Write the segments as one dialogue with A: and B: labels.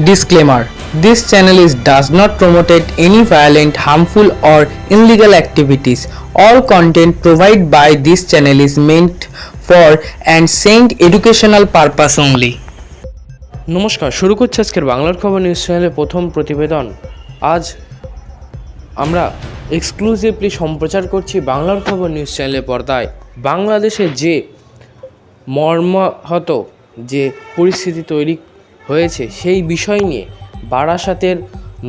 A: Disclaimer This channel is does not promote any violent, harmful, or illegal activities. All content provided by this channel is meant for and saint educational purpose only.
B: নমস্কার শুরু করছি আজকের বাংলার খবর news চ্যানেলের প্রথম প্রতিবেদন আজ আমরা এক্সক্লুসিভলি সম্প্রচার করছি বাংলার খবর নিউজ চ্যানেলের পর্দায় বাংলাদেশে যে মর্মাহত যে পরিস্থিতি তৈরি হয়েছে সেই বিষয় নিয়ে বারাসাতের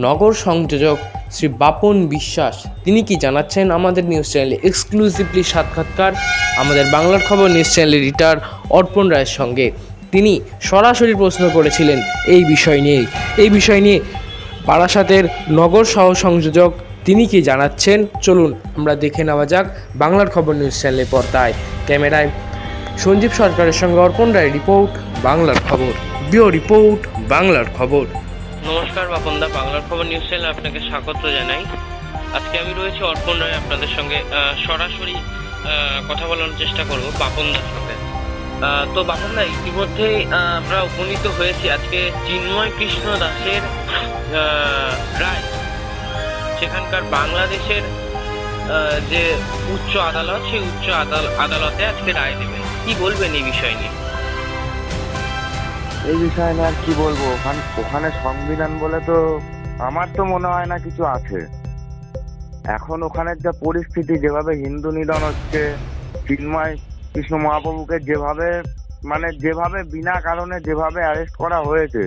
B: নগর সংযোজক শ্রী বাপন বিশ্বাস, তিনি কি জানাচ্ছেন আমাদের নিউজ চ্যানেলে? এক্সক্লুসিভলি সাক্ষাৎকার, আমাদের বাংলার খবর নিউজ চ্যানেলের রিটার অর্পণ রায়ের সঙ্গে। তিনি সরাসরি প্রশ্ন করেছিলেন এই বিষয় নিয়ে। এই বিষয় নিয়ে বারাসাতের নগর সহ, সংযোজক তিনি কি জানাচ্ছেন? চলুন আমরা দেখে নেওয়া যাক বাংলার খবর নিউজ চ্যানেলের পর্দায়। ক্যামেরায় সঞ্জীব সরকারের সঙ্গে অর্পণ রায় রিপোর্ট, বাংলার খবর। বিও রিপোর্ট বাংলার খবর।
C: নমস্কার বাপনদা বাংলার খবর নিউজ চ্যানেলে আপনাকে স্বাগত জানাই। আজকে আমি রয়েছি অর্পণ রায় আপনাদের সঙ্গে সরাসরি কথা বলার চেষ্টা করব বাপনদার সঙ্গে। তো বাপনদা ইতিমধ্যেই আহ, আমরা উপনীত হয়েছি আজকে চিন্ময় কৃষ্ণ দাসের রায়। সেখানকার বাংলাদেশের যে উচ্চ আদালত সেই উচ্চ আদাল- আদালতে আজকে রায় দেবেন। কি বলবেন এই বিষয় নিয়ে?
D: এই বিষয়ে নিয়ে আর কি বলব? ওখানে ওখানে সংবিধান বলে তো আমার তো মনে হয় না কিছু আছে। এখন ওখানের যা পরিস্থিতি, যেভাবে হিন্দু নিধন হচ্ছে, চিন্ময় কৃষ্ণ মহাপ্রভুকে যেভাবে মানে যেভাবে বিনা কারণে যেভাবে অ্যারেস্ট করা হয়েছে,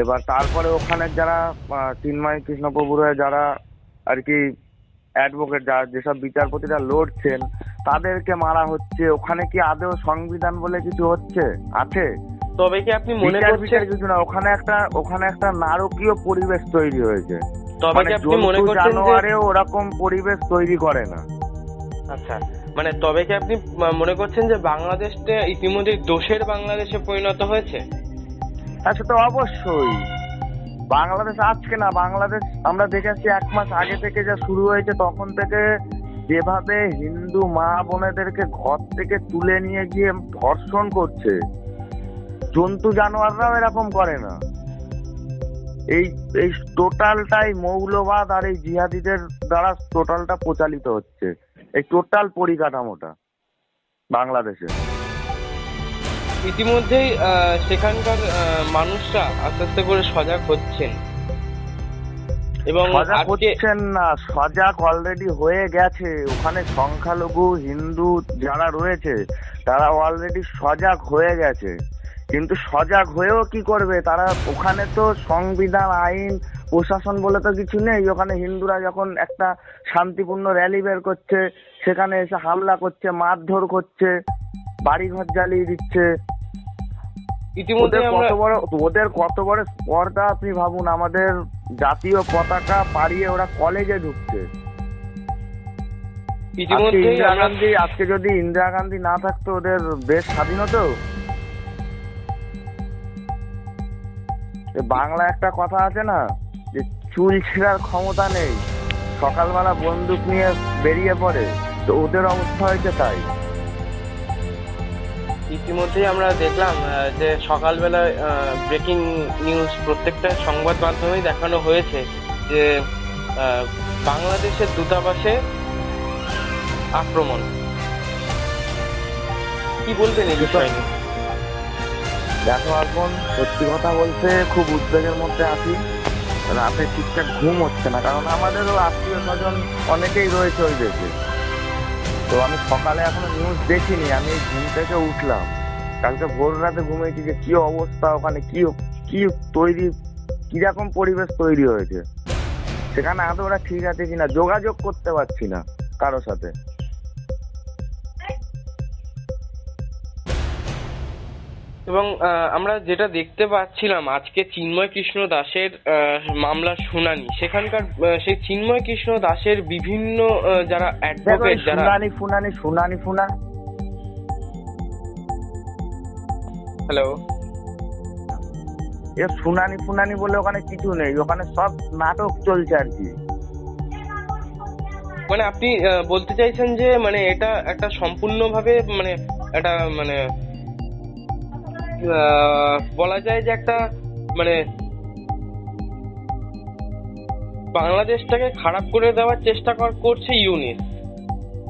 D: এবার তারপরে ওখানের যারা চিন্ময় কৃষ্ণপ্রভুর যারা আর কি অ্যাডভোকেট যারা যেসব বিচারপতিরা লড়ছেন, তাদেরকে মারা হচ্ছে। ওখানে কি আদৌ সংবিধান বলে কিছু হচ্ছে, আছে?
C: তবে কি আপনি মনে করছেন
D: কিছু না ওখানে একটা ওখানে একটা নারকীয় পরিবেশ তৈরি হয়েছে।
C: তবে
D: মানে
C: কি আপনি মনে করছেন যে
D: ওরকম পরিবেশ তৈরি করে না।
C: আচ্ছা মানে তবে কি আপনি মনে করছেন যে বাংলাদেশটা ইতিমধ্যে দোষের বাংলাদেশে পরিণত হয়েছে?
D: হ্যাঁ সে তো অবশ্যই। বাংলাদেশ আজকে না বাংলাদেশ আমরা দেখেছি এক মাস আগে থেকে যা শুরু হয়েছে তখন থেকে যেভাবে হিন্দু মা বোনেদেরকে ঘর থেকে তুলে নিয়ে গিয়ে ধর্ষণ করছে জন্তু জানোয়াররাও এরকম করে না। এই এই টোটালটাই মৌলবাদ আর এই জিহাদিদের দ্বারা টোটালটা প্রচালিত হচ্ছে। এই টোটাল পরিকাঠামোটা বাংলাদেশে।
C: ইতিমধ্যেই সেখানকার মানুষরা আস্তে আস্তে করে সজাগ হচ্ছেন। এবং
D: সজাগ হচ্ছেন না সজাগ অলরেডি হয়ে গেছে। ওখানে সংখ্যালঘু হিন্দু যারা রয়েছে তারা অলরেডি সজাগ হয়ে গেছে। কিন্তু সজাগ হয়েও কি করবে? তারা ওখানে তো সংবিধান আইন প্রশাসন বলে তো কিছু নেই। ওখানে হিন্দুরা যখন একটা শান্তিপূর্ণ র্যালি বের করছে সেখানে এসে হামলা করছে মারধর করছে বাড়িঘর জ্বালিয়ে দিচ্ছে।
C: ইতিমধ্যে
D: কত বড় ওদের কত বড় স্পর্ধা আপনি ভাবুন। আমাদের জাতীয় পতাকা পাড়িয়ে ওরা কলেজে ঢুকছে। আজকে
C: ইতিমধ্যেই
D: ইন্দিরা গান্ধী আজকে যদি ইন্দিরা গান্ধী না থাকতো ওদের দেশ স্বাধীন হতো? বাংলা একটা কথা আছে না, যে চুল ছেঁড়ার ক্ষমতা নেই, সকালবেলা বন্দুক নিয়ে বেরিয়ে পড়ে, তো ওদের অবস্থা হয়েছে তাই।
C: ইতিমধ্যেই আমরা দেখলাম যে সকালবেলায় ব্রেকিং নিউজ প্রত্যেকটা সংবাদ মাধ্যমেই দেখানো হয়েছে যে বাংলাদেশের দূতাবাসে আক্রমণ। কি বলবেন এই বিষয়
D: দেখো এখন সত্যি কথা বলতে খুব উদ্বেগের মধ্যে আছি। রাতে ঠিকঠাক ঘুম হচ্ছে না, কারণ আমাদেরও আত্মীয় স্বজন অনেকেই রয়েছে ওই দেশে তো আমি সকালে এখনও নিউজ দেখিনি, আমি ঘুম থেকে উঠলাম। কালকে ভোর রাতে ঘুমিয়েছি যে কি অবস্থা, ওখানে কি কি তৈরি, কীরকম পরিবেশ তৈরি হয়েছে। সেখানে আদৌ ওরা ঠিক আছে কিনা, যোগাযোগ করতে পারছি না কারোর সাথে।
C: এবং আহ, আমরা যেটা দেখতে পাচ্ছিলাম আজকে চিন্ময় কৃষ্ণ দাসের আহ, মামলার শুনানি। সেখানকার সেই চিন্ময় কৃষ্ণ দাসের বিভিন্ন যারা অ্যাডভোকেট যারা
D: শুনানি ফুনানি শুনানি ফুনা
C: হ্যালো
D: এ শুনানি ফুনানি বলে ওখানে কিছু নেই। ওখানে সব নাটক চলছে আর কি।
C: মানে আপনি বলতে চাইছেন যে মানে এটা একটা সম্পূর্ণভাবে মানে একটা মানে বলা যায় যে একটা মানে বাংলাদেশটাকে খারাপ করে দেওয়ার চেষ্টা কর করছে ইউনিট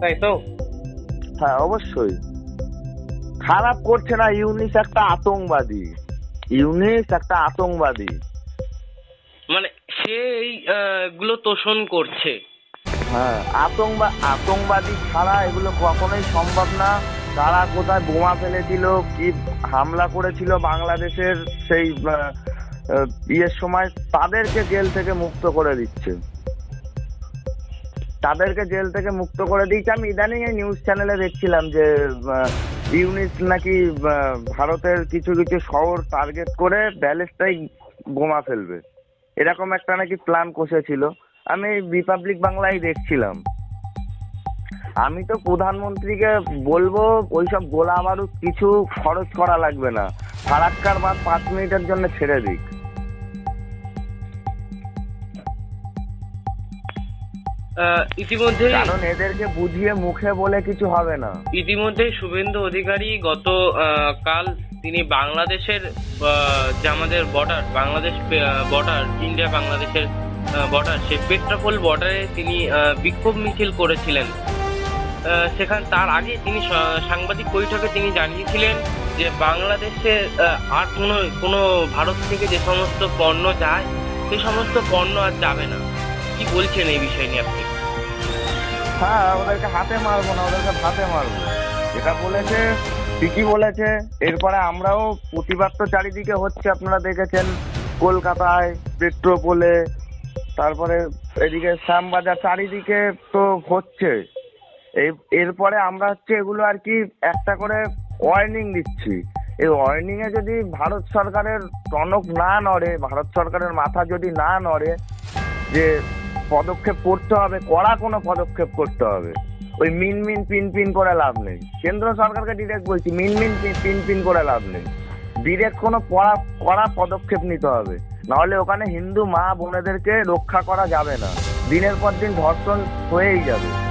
C: তাই তো?
D: হ্যাঁ অবশ্যই। খারাপ করছে না ইউনিস একটা আতঙ্কবাদী। ইউনিস একটা আতঙ্কবাদী।
C: মানে সে এই গুলো তোষণ করছে।
D: হ্যাঁ আতঙ্কবাদী ছাড়া এগুলো কখনোই সম্ভব না। তারা কোথায় বোমা ফেলেছিল কি হামলা করেছিল বাংলাদেশের সেই ইয়ের সময় তাদেরকে জেল থেকে মুক্ত করে দিচ্ছে। তাদেরকে জেল থেকে মুক্ত করে দিয়েছে। আমি ইদানিং এই নিউজ চ্যানেলে দেখছিলাম যে আহ, ইউনিস নাকি ভারতের কিছু কিছু শহর টার্গেট করে ব্যালিস্টাইক বোমা ফেলবে। এরকম একটা নাকি প্ল্যান কষেছিল। আমি রিপাবলিক বাংলায় দেখছিলাম। আমি তো প্রধানমন্ত্রীকে বলব ওইসব গোলা বারুদ কিছু খরচ করা লাগবে না। ফারাক্কার বাদ পাঁচ মিনিটের জন্য ছেড়ে দিক।
C: আহ, ইতিমধ্যেই
D: কারণ এদেরকে বুঝিয়ে মুখে বলে কিছু হবে না।
C: ইতিমধ্যেই শুভেন্দু অধিকারী গত কাল তিনি বাংলাদেশের যে আমাদের বর্ডার বাংলাদেশ বর্ডার ইন্ডিয়া বাংলাদেশের বর্ডার সেই পেট্রাপোল বর্ডারে তিনি বিক্ষোভ মিছিল করেছিলেন। সেখান তার আগে তিনি সা- সাংবাদিক বৈঠকে তিনি জানিয়েছিলেন যে বাংলাদেশে আর কোনো কোনো ভারত থেকে যে সমস্ত পণ্য যায় সেই সমস্ত পণ্য আর যাবে না। কি বলছেন এই বিষয় নিয়ে আপনি?
D: হ্যাঁ ওদেরকে হাতে মারবো না, ওদেরকে হাতে মারবো। এটা বলেছে, ঠিকই বলেছে। এরপরে আমরাও প্রতিবাদ তো চারিদিকে হচ্ছে, আপনারা দেখেছেন কলকাতায় পেট্রোপোলে তারপরে এদিকে শ্যামবাজার, চারিদিকে তো হচ্ছে। এরপরে আমরা হচ্ছে এগুলো আর কি একটা করে ওয়ার্নিং দিচ্ছি। এই ওয়ার্নিং এ যদি ভারত সরকারের টনক না নড়ে, ভারত সরকারের মাথা যদি না নড়ে, যে পদক্ষেপ করতে হবে, কড়া কোনো পদক্ষেপ করতে হবে, ওই মিন মিন পিন পিন করে লাভ নেই। কেন্দ্র সরকারকে ডিরেক্ট বলছি, মিন মিন পিন- পিন করে লাভ নেই। ডিরেক্ট কোনো কড়া কড়া পদক্ষেপ নিতে হবে। নাহলে ওখানে হিন্দু মা বোনেদেরকে রক্ষা করা যাবে না। দিনের পর দিন ধর্ষণ হয়েই যাবে।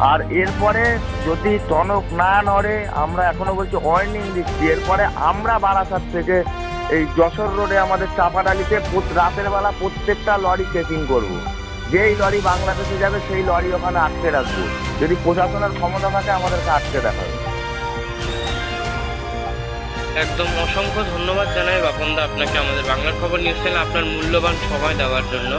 D: আর এরপরে যদি টনক না নড়ে, আমরা এখনও বলছি ওয়ার্নিং দিচ্ছি। এরপরে আমরা বারাসাত থেকে এই যশোর রোডে আমাদের চাপাডালিতে রাতের বেলা প্রত্যেকটা লরি চেকিং করব। যেই লরি বাংলাদেশে যাবে, সেই লরি ওখানে আটকে রাখব। যদি প্রশাসনের ক্ষমতা থাকে, আমাদেরকে আটকে দেখাবে।
C: একদম অসংখ্য ধন্যবাদ জানাই বাপনদা আপনাকে। আমাদের বাংলার খবর নিউজ চ্যানেলে আপনার মূল্যবান সময় দেওয়ার জন্য।